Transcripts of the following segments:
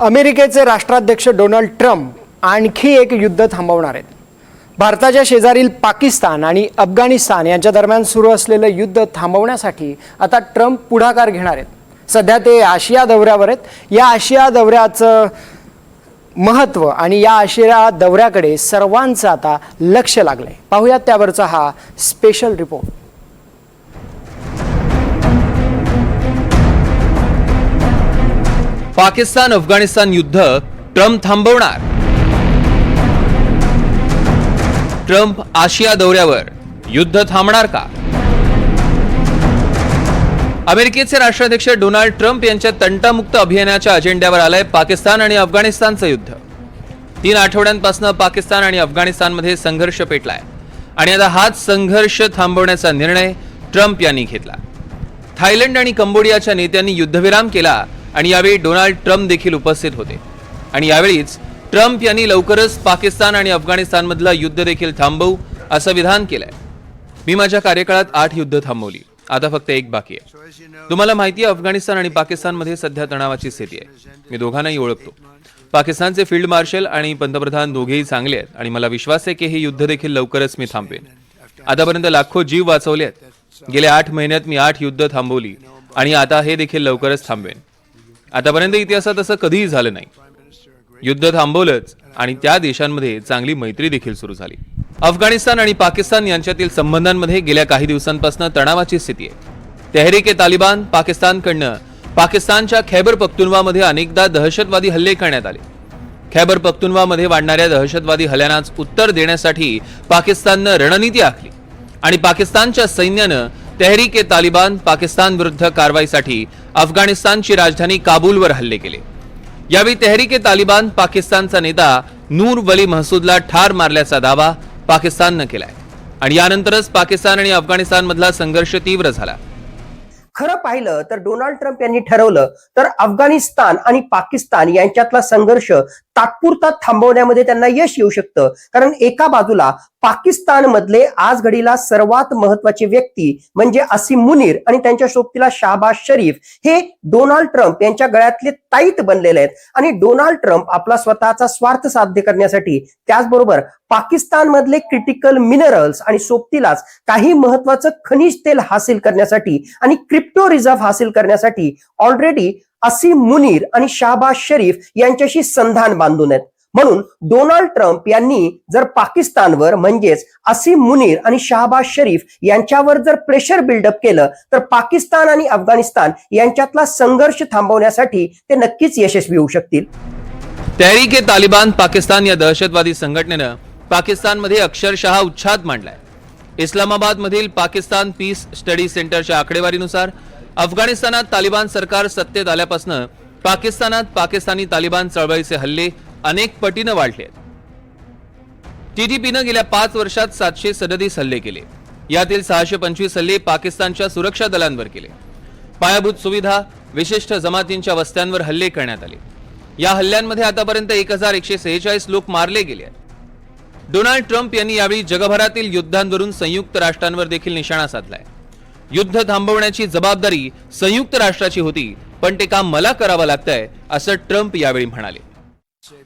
अमेरिकेचे राष्ट्राध्यक्ष Donald Trump आणखी एक युद्ध थांबवणार आहेत. भारताच्या शेजारील पाकिस्तान आणि अफगाणिस्तान यांच्या दरम्यान सुरू असलेलं युद्ध थांबवण्यासाठी आता ट्रम्प पुढाकार घेणार आहेत. सध्या ते आशिया दौऱ्यावर आहेत. या आशिया दौऱ्याचं महत्त्व आणि या आशिया दौऱ्याकडे सर्वांचं आता लक्ष लागलं आहे पाहूयात त्यावरचा हा स्पेशल रिपोर्ट पाकिस्तान अफगाणिस्तान युद्ध ट्रम्प थांबवणार. ट्रम्प आशिया दौऱ्यावर युद्ध थांबणार का? अमेरिकेचे राष्ट्राध्यक्ष डोनाल्ड ट्रम्प यांच्या तंटामुक्त अभियानाच्या अजेंड्यावर आलंय पाकिस्तान आणि अफगाणिस्तानचं युद्ध. तीन आठवड्यांपासून पाकिस्तान आणि अफगाणिस्तानमध्ये संघर्ष पेटलाय. आणि आता हाच संघर्ष थांबवण्याचा निर्णय ट्रम्प यांनी घेतला. थायलंड आणि कंबोडियाच्या नेत्यांनी युद्धविराम केला आणि यावेळी डोनाल्ड ट्रम्प देखील उपस्थित होते. आणि यावेळीच ट्रम्प यांनी लवकरच पाकिस्तान आणि अफगाणिस्तानमधलं युद्ध देखील थांबवू असं विधान केलंय. मी माझ्या कार्यकाळात आठ युद्ध थांबवली. आता फक्त एक बाकी आहे. तुम्हाला माहिती आहे अफगाणिस्तान आणि पाकिस्तानमध्ये सध्या तणावाची स्थिती आहे. मी दोघांनाही ओळखतो. पाकिस्तानचे फील्ड मार्शल आणि पंतप्रधान दोघेही चांगले आहेत आणि मला विश्वास आहे की हे युद्ध देखील लवकरच मी थांबवेन. आतापर्यंत लाखो जीव वाचवले आहेत. गेल्या आठ महिन्यात मी आठ युद्ध थांबवली आणि आता हे देखील लवकरच थांबवेन. आतापर्यंत इतिहासात असं कधीही झालं नाही. युद्ध थांबवलंच आणि त्या देशांमध्ये चांगली मैत्री देखील सुरू झाली. अफगाणिस्तान आणि पाकिस्तान यांच्यातील संबंधांमध्ये गेल्या काही दिवसांपासून तणावाची स्थिती आहे. तेहरीके तालिबान पाकिस्तानकडनं पाकिस्तानच्या खैबर पख्तुनवामध्ये अनेकदा दहशतवादी हल्ले करण्यात आले. खैबर पख्तुनवामध्ये वाढणाऱ्या दहशतवादी हल्ल्यांनाच उत्तर देण्यासाठी पाकिस्ताननं रणनीती आखली आणि पाकिस्तानच्या सैन्यानं तेहरीक ए तालिबान पाकिस्तान विरुद्ध कारवाईसाठी अफगाणिस्तानची राजधानी काबूलवर हल्ले केले. यावेळी तेहरीक ए तालिबान पाकिस्तानचा नेता नूर वली महसूदला ठार मारल्याचा दावा पाकिस्ताननं केलाय. आणि यानंतरच पाकिस्तान आणि अफगाणिस्तानमधला संघर्ष तीव्र झाला. खरं पाहिलं तर डोनाल्ड ट्रम्प यांनी ठरवलं तर अफगाणिस्तान आणि पाकिस्तान यांच्यातला संघर्ष तात्पुरता थांबवण्यामध्ये त्यांना यश येऊ शकतं. कारण एका बाजूला पाकिस्तान मधले आज घडीला सर्वात महत्वाची व्यक्ती म्हणजे असीम मुनीर आणि त्यांच्या सोबतीला शाहबाज शरीफ हे डोनाल्ड ट्रम्प यांच्या गळ्यातले ताईत बनलेले आहेत. आणि डोनाल्ड ट्रम्प आपला स्वतःचा स्वार्थ साध्य करण्यासाठी त्याचबरोबर पाकिस्तान मधले क्रिटिकल मिनरल्स आणि सोबतीलाच काही महत्वाचं खनिज तेल हासिल करण्यासाठी आणि क्रिप्टो रिझर्व्ह हासिल करण्यासाठी ऑलरेडी असीम मुनीर आणि शाहबाज शरीफ यांच्याशी संधान बांधून आहेत. म्हणून डोनाल्ड ट्रम्प यांनी जर पाकिस्तानवर म्हणजेच असीम मुनीर आणि शाहबाज शरीफ यांच्यावर जर प्रेशर बिल्डअप केलं तर पाकिस्तान आणि अफगाणिस्तान यांच्यातला संघर्ष थांबवण्यासाठी ते नक्कीच यशस्वी होऊ शकतील. तहरीक ए तालिबान पाकिस्तान या दहशतवादी संघटनेनं पाकिस्तानमध्ये अक्षरशः उच्छाद मांडलाय. इस्लामाबाद मधील पाकिस्तान पीस स्टडी सेंटरच्या आकडेवारीनुसार अफगाणिस्तानात तालिबान सरकार सत्तेत आल्यापासून पाकिस्तानात पाकिस्तानी तालिबान चळवळीचे हल्ले अनेक पटीनं वाढले टीटीपीनं गेल्या पाच वर्षात सातशे सदतीस हल्ले केले. यातील सहाशे पंचवीस हल्ले पाकिस्तानच्या सुरक्षा दलांवर केले. पायाभूत सुविधा विशिष्ट जमातींच्या वस्त्यांवर हल्ले करण्यात आले. या हल्ल्यांमध्ये आतापर्यंत एक हजार एकशे सेहेचाळीस लोक मारले गेले आहेत. डोनाल्ड ट्रम्प यांनी यावेळी जगभरातील युद्धांवरून संयुक्त राष्ट्रांवर देखील निशाणा साधलाय. युद्ध थांबवण्याची जबाबदारी संयुक्त राष्ट्राची होती पण ते काम मला करावं लागतंय असं ट्रम्प यावेळी म्हणाले.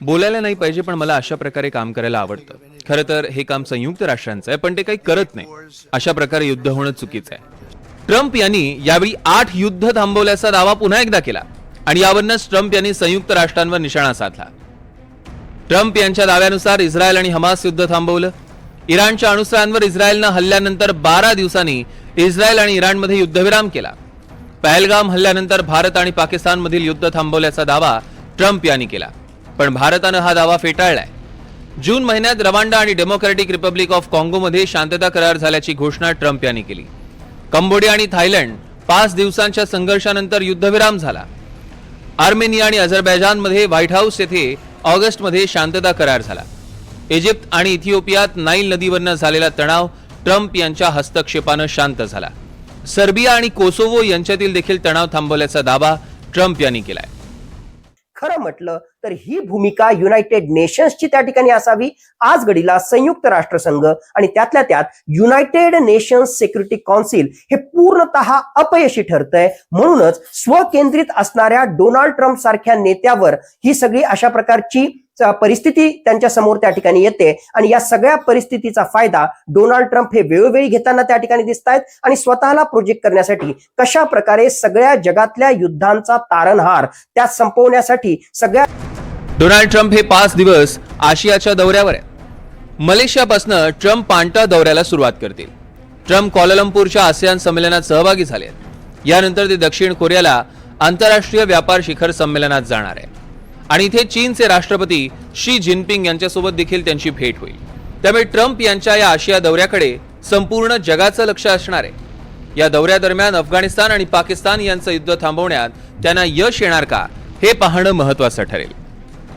बोलायला नाही पाहिजे पण मला अशा प्रकारे काम करायला आवडतं. खरं तर हे काम संयुक्त राष्ट्रांचं आहे पण ते काही करत नाही. अशा प्रकारे युद्ध होणं चुकीचं आहे. ट्रम्प यांनी यावेळी आठ युद्ध थांबवल्याचा दावा पुन्हा एकदा केला आणि यावरनच ट्रम्प यांनी संयुक्त राष्ट्रांवर निशाणा साधला. ट्रम्प यांच्या दाव्यानुसार इस्रायल आणि हमास युद्ध थांबवलं. इराणच्या अणुस्त्रांवर इस्रायलनं हल्ल्यानंतर बारा दिवसांनी इस्रायल आणि इराणमध्ये युद्धविराम केला. पहलगाम हल्ल्यानंतर भारत आणि पाकिस्तानमधील युद्ध थांबवल्याचा दावा ट्रम्प यांनी केला. पण भारतानं हा दावा फेटाळलाय. जून महिन्यात रवांडा आणि डेमोक्रॅटिक रिपब्लिक ऑफ कॉंगोमध्ये शांतता करार झाल्याची घोषणा ट्रम्प यांनी केली. कंबोडिया आणि थायलंड पाच दिवसांच्या संघर्षानंतर युद्धविराम झाला. आर्मेनिया आणि अझरबैजानमध्ये व्हाईट हाऊस येथे ऑगस्टमध्ये शांतता करार झाला. इजिप्त आणि इथिओपियात नाईल नदीवरनं झालेला तणाव ट्रम्प यांच्या हस्तक्षेपानं शांत झाला. सर्बिया आणि कोसोवो यांच्यातील देखील तणाव थांबवल्याचा दावा ट्रम्प यांनी केलाय. खरं म्हटलं तर ही भूमिका युनायटेड नेशन्सची त्या ठिकाणी असावी आज घडीला संयुक्त राष्ट्रसंघ आणि त्यातल्या त्यात युनायटेड नेशन्स सेक्युरिटी कौन्सिल हे पूर्णतः अपयशी ठरतंय. म्हणूनच स्वकेंद्रित असणाऱ्या डोनाल्ड ट्रम्प सारख्या नेत्यावर ही सगळी अशा प्रकारची परिस्थिती त्यांच्यासमोर त्या ठिकाणी येते. आणि या सगळ्या परिस्थितीचा फायदा डोनाल्ड ट्रम्प हे वेळोवेळी घेताना त्या ठिकाणी दिसत आहेत आणि स्वतःला प्रोजेक्ट करण्यासाठी कशा प्रकारे सगळ्या जगातल्या युद्धांचा तारणहार त्या संपवण्यासाठी सगळ्या डोनाल्ड ट्रम्प हे पाच दिवस आशियाच्या दौऱ्यावर आहेत. मलेशियापासनं ट्रम्प पांटा दौऱ्याला सुरुवात करतील. ट्रम्प कॉललंपूरच्या आसियान संमेलनात सहभागी झाले आहेत. यानंतर ते दक्षिण कोरियाला आंतरराष्ट्रीय व्यापार शिखर संमेलनात जाणार आहे आणि इथे चीनचे राष्ट्रपती शी जिनपिंग यांच्यासोबत देखील त्यांची भेट होईल. त्यामुळे ट्रम्प यांच्या या आशिया दौऱ्याकडे संपूर्ण जगाचं लक्ष असणार आहे. या दौऱ्यादरम्यान अफगाणिस्तान आणि पाकिस्तान यांचं युद्ध थांबवण्यात त्यांना यश येणार का हे पाहणं महत्वाचं ठरेल.